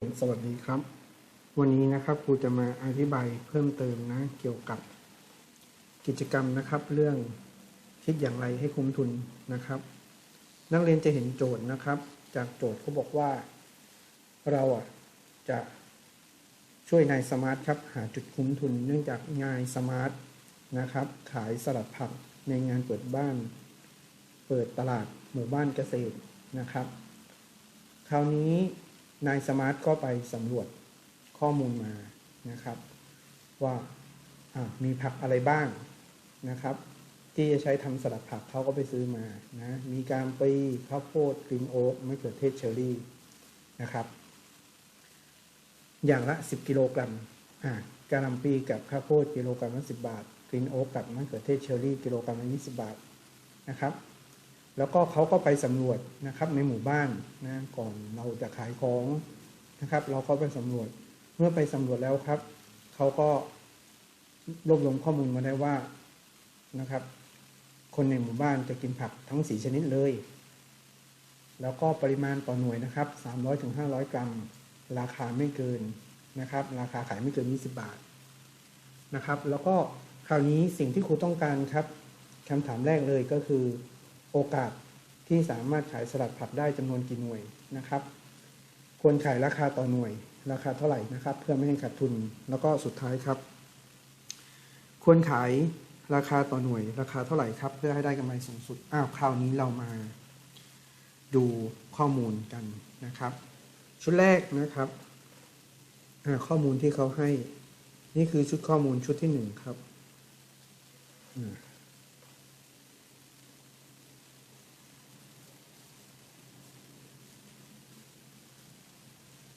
สวัสดีครับ วันนี้นะครับครูจะมาอธิบายเพิ่มเติมนะเกี่ยวกับ กิจกรรมนะครับ เรื่องคิดอย่างไรให้คุ้มทุนนะครับ นักเรียนจะเห็นโจทย์นะครับ จากโจทย์เขาบอกว่า เราอะจะช่วยนายสมาร์ทครับหาจุดคุ้มทุน เนื่องจากนายสมาร์ทนะครับ ขายสลัดผักในงานเปิดบ้าน เปิดตลาดหมู่บ้านเกษตรนะครับ คราวนี้ นายสมาร์ทก็ไปสำรวจข้อมูลมานะครับ ว่ามีผักอะไรบ้างนะครับ ที่จะใช้ทำสลัดผักเขาก็ไปซื้อมานะมีการปรีข้าวโพดกรีนโอ๊กมะเขือเทศเชอรี่นะครับ อย่างละ 10 กิโลกรัมอ่ากะหล่ำปีกับข้าวโพดกิโลกรัมละ10 บาทกรีนโอ๊กกับมะเขือเทศเชอรี่กิโลกรัมละ20 บาทนะครับ แล้วก็เขาก็ไปสำรวจนะครับในหมู่บ้านนะก่อนเราจะขายของนะครับ เราก็ไปสำรวจเมื่อไปสำรวจแล้วครับเขาก็รวบรวมข้อมูลมาได้ว่านะครับ คนในหมู่บ้านจะกินผักทั้งสีชนิดเลย แล้วก็ปริมาณต่อหน่วยนะครับ300ถึง500 กรัม ราคาไม่เกินนะครับ ราคาขายไม่เกิน 20 บาทนะครับ แล้วก็คราวนี้สิ่งที่ครูต้องการครับคำถามแรกเลยก็คือ โอกาสที่สามารถขายสลัดผักได้จำนวนกี่หน่วยนะครับ ควรขายราคาต่อหน่วย ราคาเท่าไหร่นะครับ เพื่อไม่ให้ขาดทุนแล้วก็สุดท้ายครับ ควรขายราคาต่อหน่วย ราคาเท่าไหร่ครับ เพื่อให้ได้กำไรสูงสุดอ้าวคราวนี้เรามา ดูข้อมูลกันนะครับ ชุดแรกนะครับข้อมูลที่เขาให้ นี่คือชุดข้อมูลชุดที่หนึ่งครับอ่า อะ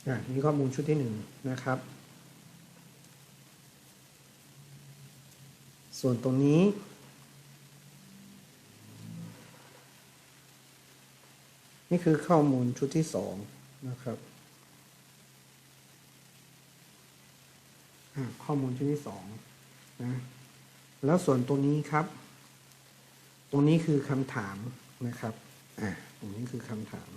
นี่ข้อมูลชุดที่หนึ่งนะครับ ส่วนตรงนี้ นี่คือข้อมูลชุดที่สองนะครับข้อมูลชุดที่สองนะแล้วส่วนตรงนี้ครับ ตรงนี้คือคำถามนะครับ อะตรงนี้คือคำถาม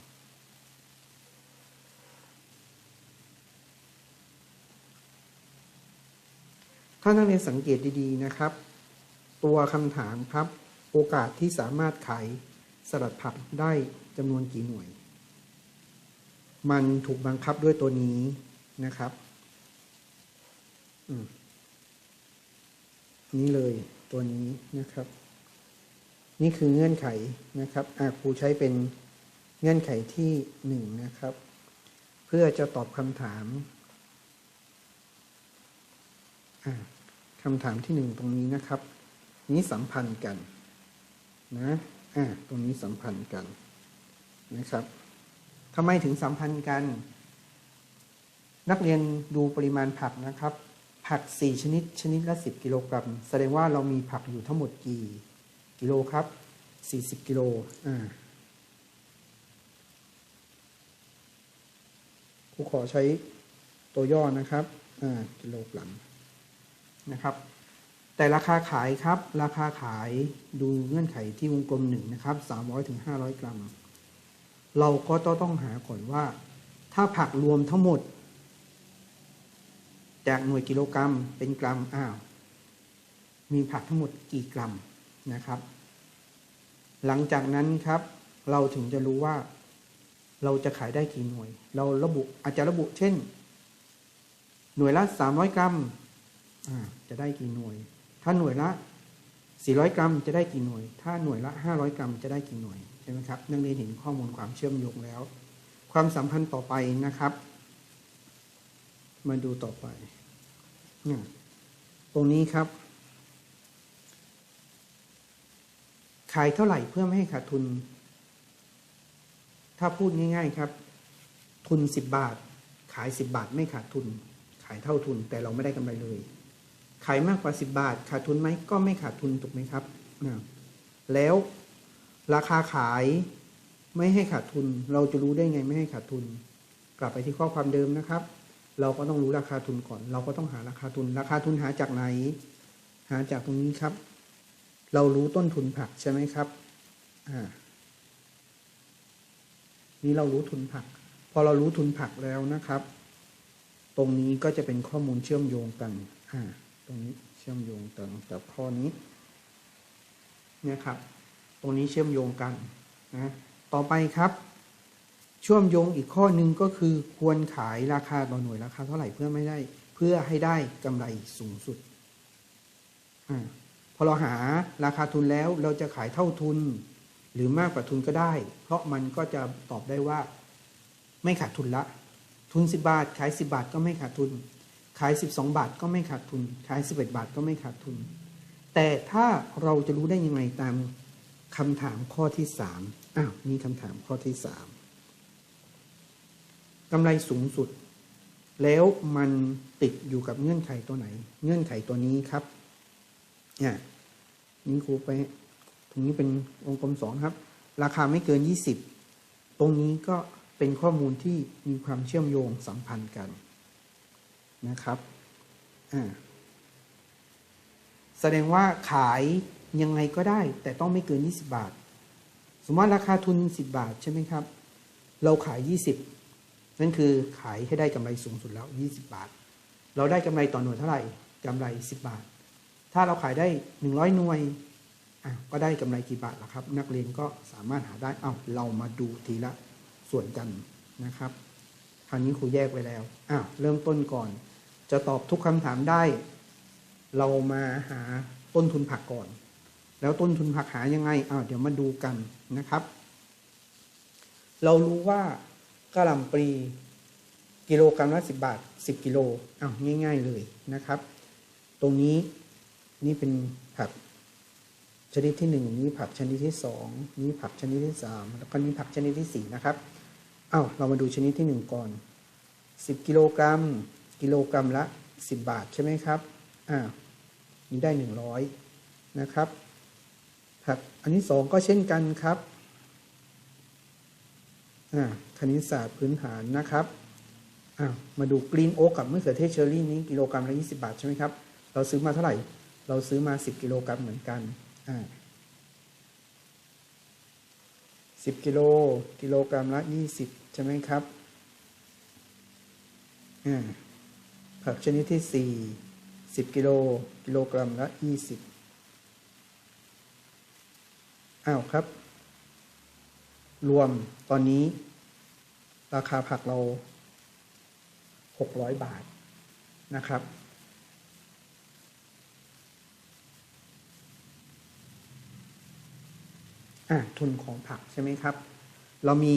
ถ้านักเรียนสังเกตดีๆนะครับ ตัวคำถามครับ โอกาสที่สามารถขายสลัดผักได้จำนวนกี่หน่วย มันถูกบังคับด้วยตัวนี้นะครับนี่เลยตัวนี้นะครับ นี่คือเงื่อนไขนะครับอาครูใช้เป็นเงื่อนไขที่หนึ่งนะครับ เพื่อจะตอบคำถามอ่า คำถามที่หนึ่งตรงนี้นะครับ นี้สัมพันธ์กันนะอ่าตรงนี้สัมพันธ์กันนะครับทำไมถึงสัมพันธ์กัน นักเรียนดูปริมาณผักนะครับ ผัก 4 ชนิดชนิดละ 10 กิโลกรัม แสดงว่าเรามีผักอยู่ทั้งหมดกี่ กิโลครับ 40 กิโลอ่าครูขอใช้ตัวย่อนะครับ อ่า กิโลกรัม นะครับ แต่ราคาขายครับ ราคาขายดูเงื่อนไขที่วงกลมหนึ่งนะครับ300ถึง500กรัม เราก็ต้องหาก่อนว่า ถ้าผักรวมทั้งหมด จากหน่วยกิโลกรัมเป็นกรัมอ้าว มีผักทั้งหมดกี่กรัมนะครับ หลังจากนั้นครับ เราถึงจะรู้ว่าเราจะขายได้กี่หน่วย เราระบุอาจจะระบุเช่น หน่วยละ 300 กรัม จะได้กี่หน่วย ถ้าหน่วยละ 400 กรัมจะได้กี่หน่วย ถ้าหน่วยละ 500 กรัมจะได้กี่หน่วยใช่ไหมครับนักเรียนเห็นข้อมูลความเชื่อมโยงแล้ว ความสัมพันธ์ต่อไปนะครับ มาดูต่อไปตรงนี้ครับ ขายเท่าไหร่เพื่อไม่ให้ขาดทุน ถ้าพูดง่าย ๆครับ ทุน 10 บาท ขาย 10 บาทไม่ขาดทุน ขายเท่าทุนแต่เราไม่ได้กำไรเลย ขายมากกว่า 10 บาท ขาดทุนไหมก็ไม่ขาดทุนถูกไหมครับแล้วราคาขายไม่ให้ขาดทุน เราจะรู้ได้ไงไม่ให้ขาดทุน กลับไปที่ข้อความเดิมนะครับ เราก็ต้องรู้ราคาทุนก่อน เราก็ต้องหาราคาทุน ราคาทุนหาจากไหน หาจากตรงนี้ครับ เรารู้ต้นทุนผักใช่ไหมครับอ่านี่เรารู้ทุนผัก พอเรารู้ทุนผักแล้วนะครับ ตรงนี้ก็จะเป็นข้อมูลเชื่อมโยงกันอ่า ตรงนี้เชื่อมโยงกันกับข้อนี้เนี่ยครับ ตรงนี้เชื่อมโยงกันนะต่อไปครับ เชื่อมโยงอีกข้อหนึ่งก็คือควรขายราคาต่อหน่วยราคาเท่าไหร่เพื่อไม่ได้เพื่อให้ได้กำไรสูงสุดอพอเราหาราคาทุนแล้วเราจะขายเท่าทุน หรือมากกว่าทุนก็ได้ เพราะมันก็จะตอบได้ว่า ไม่ขาดทุนละ ทุน 10 บาท ขาย 10 บาทก็ไม่ขาดทุน ขาย 12 บาทก็ไม่ขาดทุน ขาย 11 บาทก็ไม่ขาดทุน แต่ถ้าเราจะรู้ได้ยังไงตามคำถามข้อที่3อ้าวนี่คำถามข้อที่3กำไรสูงสุด แล้วมันติดอยู่กับเงื่อนไขตัวไหน เงื่อนไขตัวนี้ครับเนี่ยนี่ครูไปตรงนี้เป็นวงกลมสองครับ ราคาไม่เกิน 20 ตรงนี้ก็เป็นข้อมูลที่มีความเชื่อมโยงสัมพันธ์กัน นะครับแสดงว่าขายยังไงก็ได้ แต่ต้องไม่เกิน 20 บาท สมมติว่าราคาทุน 10 บาทใช่ไหมครับ เราขาย 20 นั่นคือขายให้ได้กำไรสูงสุดแล้ว 20 บาท เราได้กำไรต่อหน่วยเท่าไหร่กำไร 10 บาท ถ้าเราขายได้ 100 หน่วยก็ได้กำไรกี่บาทล่ะครับ นักเรียนก็สามารถหาได้เอ้าเรามาดูทีละส่วนกันนะครับ คราวนี้ครูแยกไว้แล้วอ้าวเริ่มต้นก่อน จะตอบทุกคำถามได้ เรามาหาต้นทุนผักก่อน แล้วต้นทุนผักหายังไงอ้าวเดี๋ยวมาดูกันนะครับ เรารู้ว่ากะหล่ำปลีกิโลกรัมละสิบบาทสิบกิโลอ้าวง่าย ๆเลยนะครับ ตรงนี้นี่เป็นผักชนิดที่หนึ่งนี้ผักชนิดที่สองนี้ผักชนิดที่สามแล้วก็นี้ผักชนิดที่สี่นะครับอ้าวเรามาดูชนิดที่หนึ่งก่อนสิบกิโลกรัม กิโลกรัมละสิบบาทใช่ไหมครับอ้านี้ได้หนึ่งร้อยนะครับผักอันที่สองก็เช่นกันครับอ่าคณิตศาสตร์พื้นฐานนะครับอ้ามาดูกรีนโอ๊กกับมะเขือเทศเชอร์รี่นี้กิโลกรัมละยี่สิบาทใช่ไหมครับ เราซื้อมาเท่าไหร่ เราซื้อมาสิบกิโลกรัมเหมือนกันอ่าสิบกิโลกิโลกรัมละยี่สิบใช่ไหมครับอ่า ผักชนิดที่สี่สิบกิโลกิโลกรัมละยี่สิบอ้าวครับ รวมตอนนี้ ราคาผักเราหกร้อยบาทนะครับ อะทุนของผักใช่ไหมครับ เรามี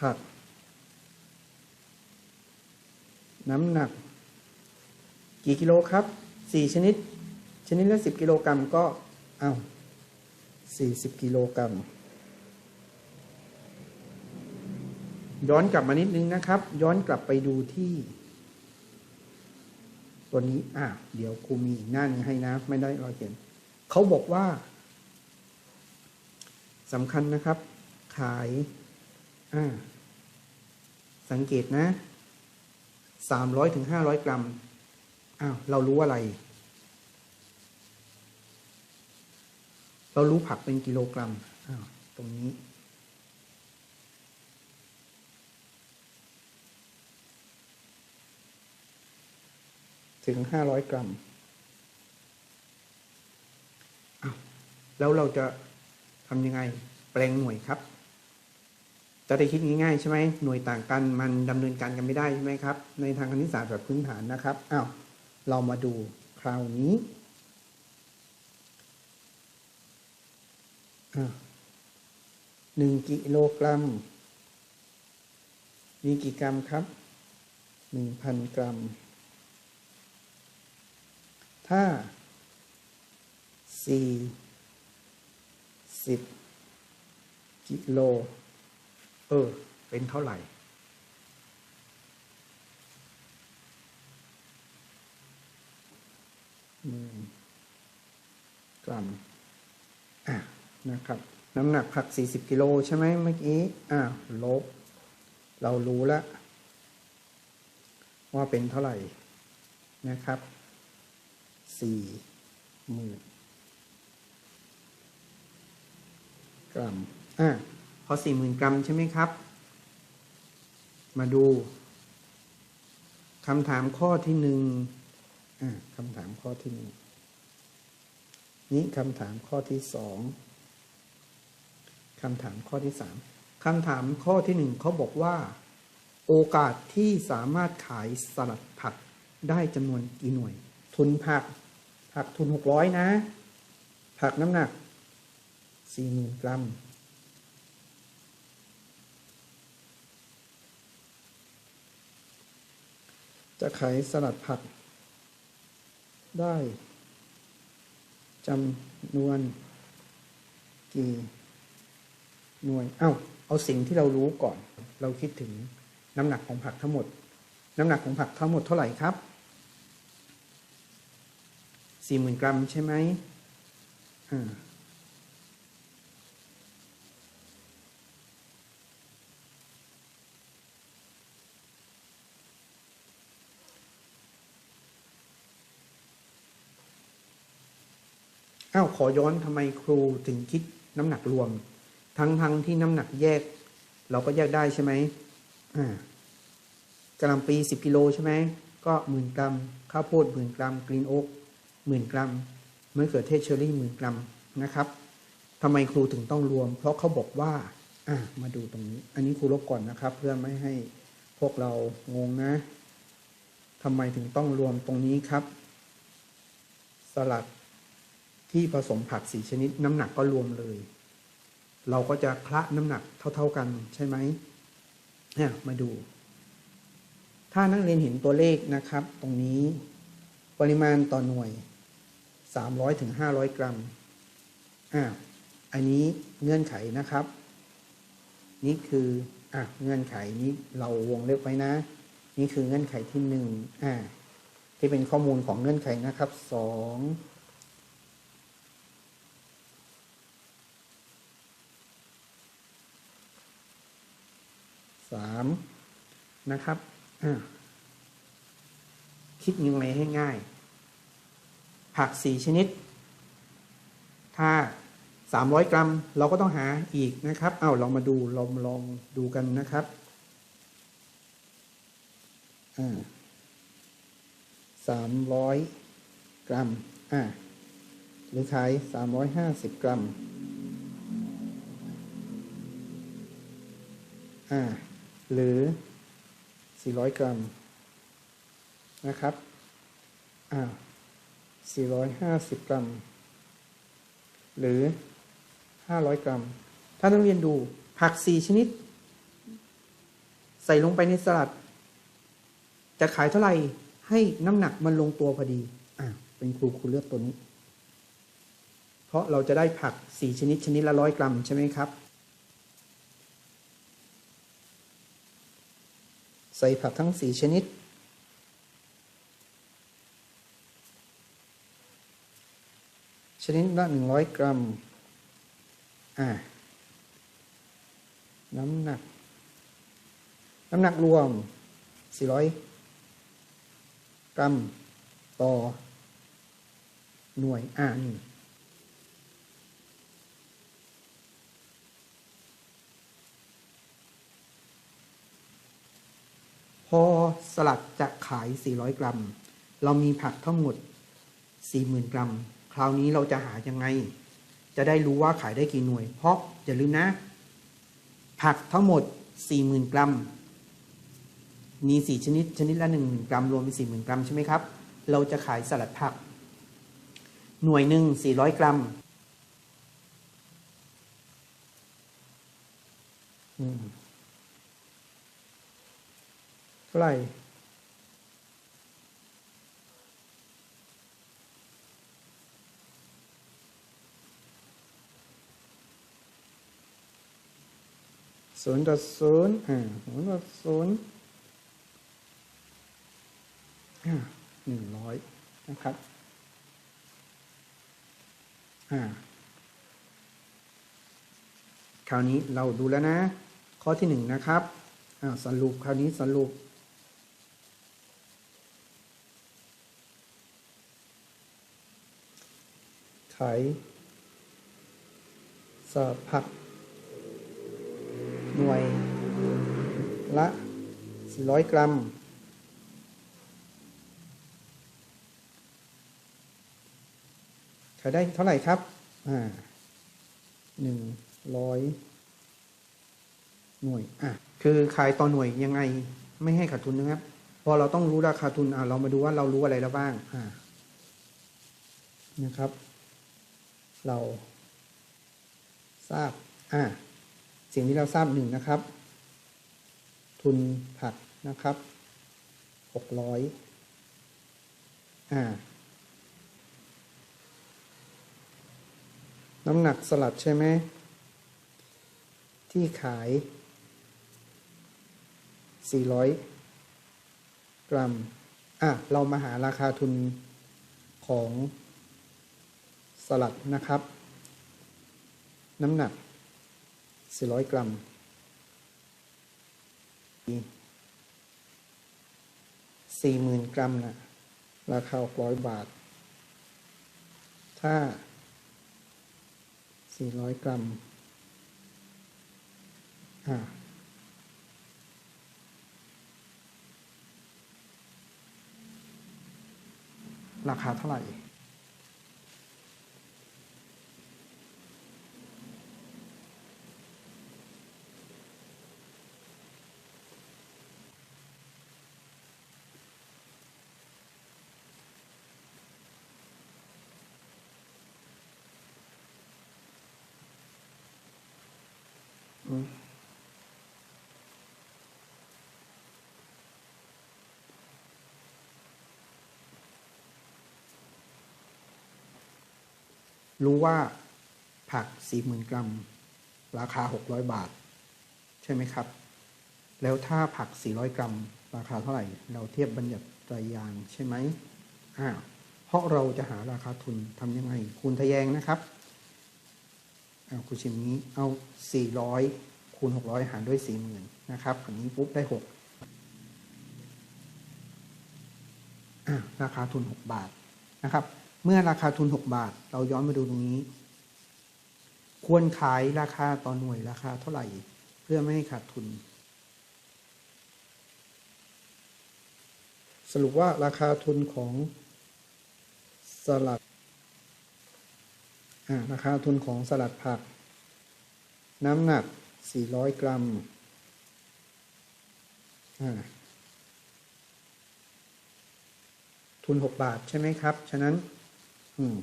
ผัก น้ำหนัก กี่กิโลครับสี่ชนิด ชนิดละสิบกิโลกรัมก็เอาสี่สิบกิโลกรัมย้อนกลับมานิดนึงนะครับ ย้อนกลับไปดูที่ ตัวนี้อะเดี๋ยวครูมีหน้านึงให้นะ ไม่ได้เราเขียนเขาบอกว่าสำคัญนะครับ ขายอ่าสังเกตนะ สามร้อยถึงห้าร้อยกรัม อ้าว เรารู้อะไร เรารู้ผักเป็นกิโลกรัม อ้าว ตรงนี้ ถึงห้าร้อยกรัม อ้าว แล้วเราจะทำยังไง แปลงหน่วยครับ จะได้คิดง่ายๆใช่ไหมหน่วยต่างกันมันดำเนินการกันไม่ได้ใช่ไหมครับ ในทางคณิตศาสตร์แบบพื้นฐานนะครับอ้าวเรามาดูคราวนี้หนึ่งกิโลกรัม มีกี่กรัมครับหนึ่งพันกรัม ถ้าสี่สิบกิโล ออเป็นเท่าไหร่ กรัมอะนะครับ น้ำหนักผัก 40 กิโลใช่ไหมเมื่อกี้ อะลบ เรารู้แล้ว ว่าเป็นเท่าไหร่นะครับสี่หมื่นกรัมอะ พอสี่หมื่นกรัมใช่ไหมครับ มาดูคำถามข้อที่หนึ่งคำถามข้อที่หนึ่งนี้คำถามข้อที่สองคำถามข้อที่สามคำถามข้อที่หนึ่งเขาบอกว่า โอกาสที่สามารถขายสลัดผักได้จำนวนกี่หน่วย ทุนผัก ผักทุนหกร้อยนะ ผักน้ำหนักสี่หมื่นกรัม จะขายสลัดผัก ได้จำนวนกี่หน่วย เอ้า เอาสิ่งที่เรารู้ก่อน เราคิดถึงน้ำหนักของผักทั้งหมด น้ำหนักของผักทั้งหมดเท่าไหร่ครับสี่หมื่นกรัมใช่ไหมอ่า อ้าวขอย้อนทำไมครูถึงคิดน้ำหนักรวม ทั้งทั้งที่น้ำหนักแยก เราก็แยกได้ใช่ไหมอ่ากะลำปีสิบกิโลใช่ไหมก็หมื่นกรัมข้าวโพดหมื่นกรัมกรีนโอ๊กหมื่นกรัมมะเขือเทศเชอร์รี่หมื่นกรัมนะครับทำไมครูถึงต้องรวม เพราะเขาบอกว่าอะมาดูตรงนี้ อันนี้ครูลบก่อนนะครับ เพื่อไม่ให้พวกเรางงนะทำไมถึงต้องรวมตรงนี้ครับ สลัด ที่ผสมผักสีชนิดน้ำหนักก็รวมเลย เราก็จะคละน้ำหนักเท่า ๆกันใช่ไหมเนี่ยมาดู ถ้านักเรียนเห็นตัวเลขนะครับ ตรงนี้ปริมาณต่อหน่วย 300ถึง500กรัมอ่าอันนี้เงื่อนไขนะครับ นี่คืออะเงื่อนไขนี้เราวงเล็บไว้นะ นี่คือเงื่อนไขที่หนึ่งอ่าที่เป็นข้อมูลของเงื่อนไขนะครับสอง สามนะครับคิดยังไงให้ง่าย ผักสี่ชนิด ถ้าสามร้อยกรัมเราก็ต้องหาอีกนะครับ เอาเรามาดูลองลองดูกันนะครับสามร้อยกรัม อ่าหรือขายสามร้อยห้าสิบกรัม อ่า หรือ 400 กรัมนะครับอ่า450 กรัม หรือ 500 กรัม ถ้านักเรียนดูผัก 4 ชนิด ใส่ลงไปในสลัด จะขายเท่าไหร่ ให้น้ำหนักมันลงตัวพอดี อ่าเป็นครูครูเลือกตัวนี้ เพราะเราจะได้ผัก 4 ชนิดชนิดละร้อยกรัมใช่ไหมครับ ส่ผักทั้งสี่ชนิด ชนิดละหนึ่งร้อยกรัม อ่า น้ำหนัก น้ำหนักรวมสี่ร้อยกรัม ต่อ หน่วย อ่านี่ สลัดจะขาย 400 กรัม เรามีผักทั้งหมด 40,000 กรัม คราวนี้เราจะหายังไง จะได้รู้ว่าขายได้กี่หน่วย เพราะอย่าลืมนะ ผักทั้งหมด 40,000 กรัม มี 4 ชนิด ชนิดละ1กรัม รวมเป็น 40,000 กรัม ใช่ไหมครับ เราจะขายสลัดผัก หน่วยหนึ่ง400 กรัมอืม ไหร่ศูนย์ต่อศูนย์อ่าศูนย์ต่อศูนย์อ่าหนึ่งร้อยนะครับ อ่า คราวนี้เราดูแล้วนะ ข้อที่หนึ่งนะครับ อ่า สรุปคราวนี้สรุป ไถสอบผัก หน่วย ละ 400 กรัม ขายได้เท่าไหร่ครับ อ่าหนึ่งร้อยหน่วย อะ คือขายต่อหน่วยยังไงไม่ให้ขาดทุนนะครับ พอเราต้องรู้ราคาทุน อ่าเรามาดูว่าเรารู้อะไรแล้วบ้าง อ่านะครับ เราทราบอ่าสิ่งที่เราทราบหนึ่งนะครับ ทุนผักนะครับหกร้อยอ่าน้ำหนักสลัดใช่ไหมที่ขาย 400 กรัม อะ เรามาหาราคาทุนของ สลัดนะครับ น้ำหนัก 400 กรัม 40,000 กรัมนะราคา 600 บาท ถ้า 400 กรัม อ่าราคาเท่าไหร่ รู้ว่าผัก 40,000 กรัม ราคา 600 บาท ใช่ไหมครับ แล้วถ้าผัก 400 กรัม ราคาเท่าไหร่ เราเทียบบัญญัติไตรยางใช่ไหมอ่าเพราะเราจะหาราคาทุนทำยังไง คูณทะแยงนะครับเอาคูณชิ้นนี้เอา 400 คูณ 600 หารด้วย 40,000 นะครับอันนี้ปุ๊บได้6อะราคาทุน 6 บาทนะครับ เมื่อราคาทุน 6 บาท เราย้อนมาดูตรงนี้ ควรขายราคาต่อหน่วยราคาเท่าไหร่ เพื่อไม่ให้ขาดทุน สรุปว่าราคาทุนของสลัดราคาทุนของสลัดผัก น้ำหนัก 400 กรัมทุน 6 บาทใช่ไหมครับ ฉะนั้น อืม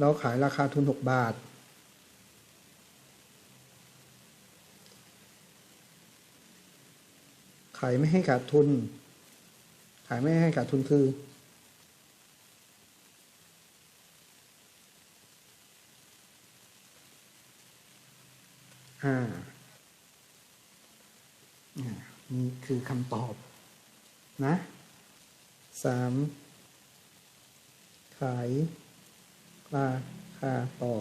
เราขายราคาทุน6บาท ขายไม่ให้ขาดทุน ขายไม่ให้ขาดทุนคือ อ่าอ่า นี่คือคำตอบนะสามขายราคาต่อ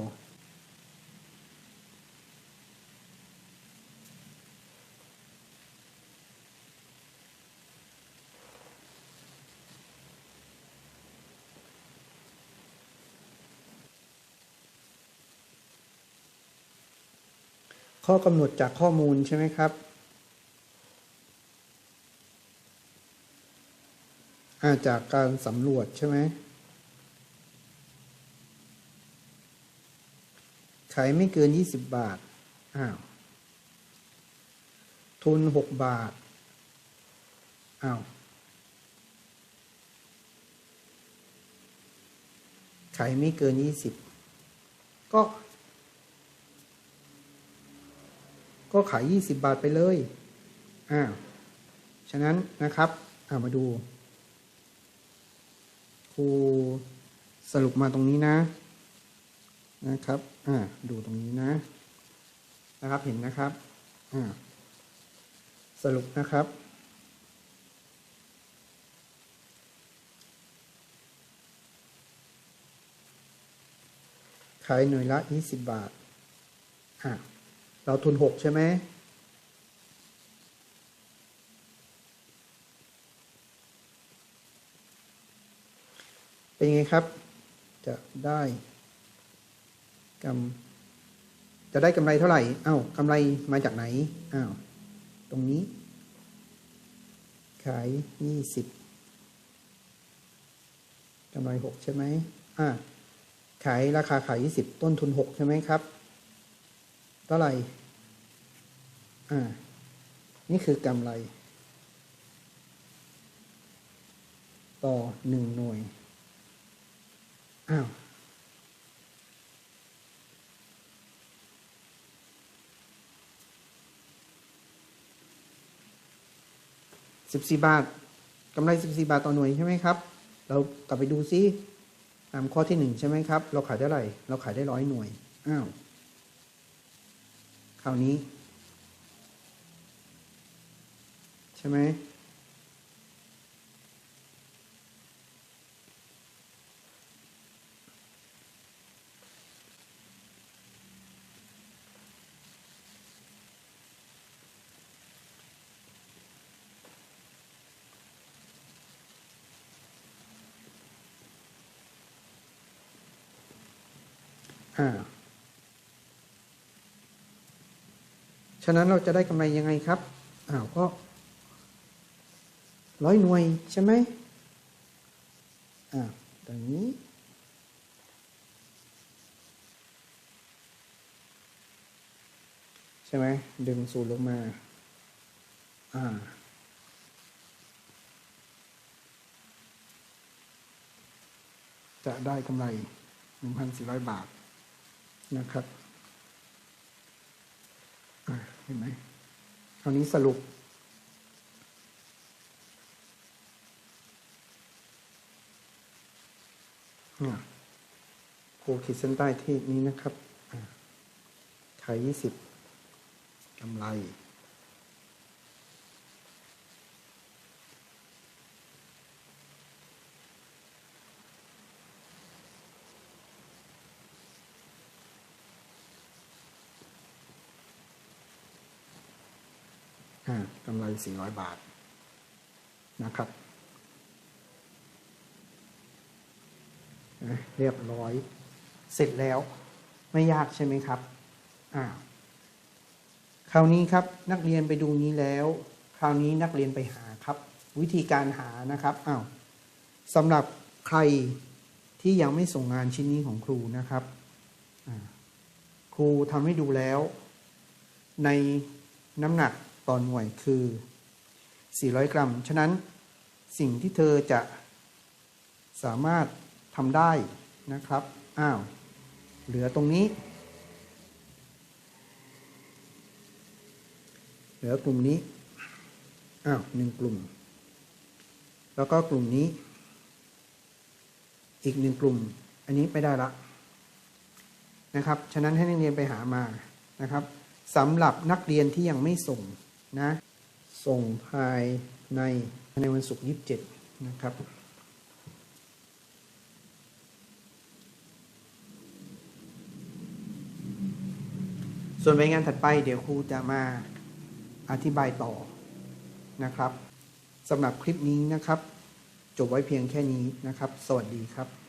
ข้อกำหนดจากข้อมูลใช่ไหมครับ อา จากการสำรวจใช่ไหมขายไม่เกิน20บาท อ้าว ทุน6บาท อ้าว ขายไม่เกิน20ก็ ก็ขาย20บาทไปเลย อ้าว ฉะนั้นนะครับอามาดู ครูสรุปมาตรงนี้นะนะครับอ่าดูตรงนี้นะ นะครับเห็นนะครับอ่าสรุปนะครับ ขายหน่วยละ 20 บาทอ่าเราทุนหกใช่ไหม เป็นไงครับ จะได้กำจะได้กำไรเท่าไหร่เอ้ากำไรมาจากไหนอ้าวตรงนี้ ขายยี่สิบกำไรหกใช่ไหมอ่าขายราคาขายยี่สิบต้นทุนหกใช่ไหมครับ เท่าไหร่อ่านี่คือกำไร ต่อหนึ่งหน่วย อ้าวสิบสี่บาทกำไรสิบสี่บาทต่อหน่วยใช่ไหมครับ เรากลับไปดูซิตามข้อที่หนึ่งใช่ไหมครับ เราขายได้เท่าไหร่เราขายได้ร้อยหน่วยอ้าวคราวนี้ ใช่ไหม ฉะนั้นเราจะได้กำไรยังไงครับ อ้าวก็ร้อยหน่วยใช่ไหมอ่าตรงนี้ ใช่ไหม ดึงสูตรลงมา อ่า จะได้กำไร 1,400 บาท นะครับเห็นไหมคราวนี้สรุป ครูขีดเส้นใต้ที่นี้นะครับขายยี่สิบกำไร กำไร 400 บาทนะครับ เรียบร้อยเสร็จแล้วไม่ยากใช่ไหมครับอ่าคราวนี้ครับนักเรียนไปดูนี้แล้ว คราวนี้นักเรียนไปหาครับ วิธีการหานะครับอ้าวสำหรับใครที่ยังไม่ส่งงานชิ้นนี้ของครูนะครับครูทำให้ดูแล้ว ในน้ำหนัก ต่อหน่วยคือ 400 กรัม ฉะนั้นสิ่งที่เธอจะสามารถทำได้นะครับ อ้าว เหลือตรงนี้ เหลือกลุ่มนี้ อ้าวหนึ่งกลุ่ม แล้วก็กลุ่มนี้ อีกหนึ่งกลุ่ม อันนี้ไม่ได้ละนะครับ ฉะนั้นให้นักเรียนไปหามานะครับสำหรับนักเรียนที่ยังไม่ส่ง นะ ส่งภายในในวันศุกร์ยี่สิบเจ็ดนะครับส่วนใบงานถัดไปเดี๋ยวครูจะมาอธิบายต่อนะครับสำหรับคลิปนี้นะครับ จบไว้เพียงแค่นี้นะครับ สวัสดีครับ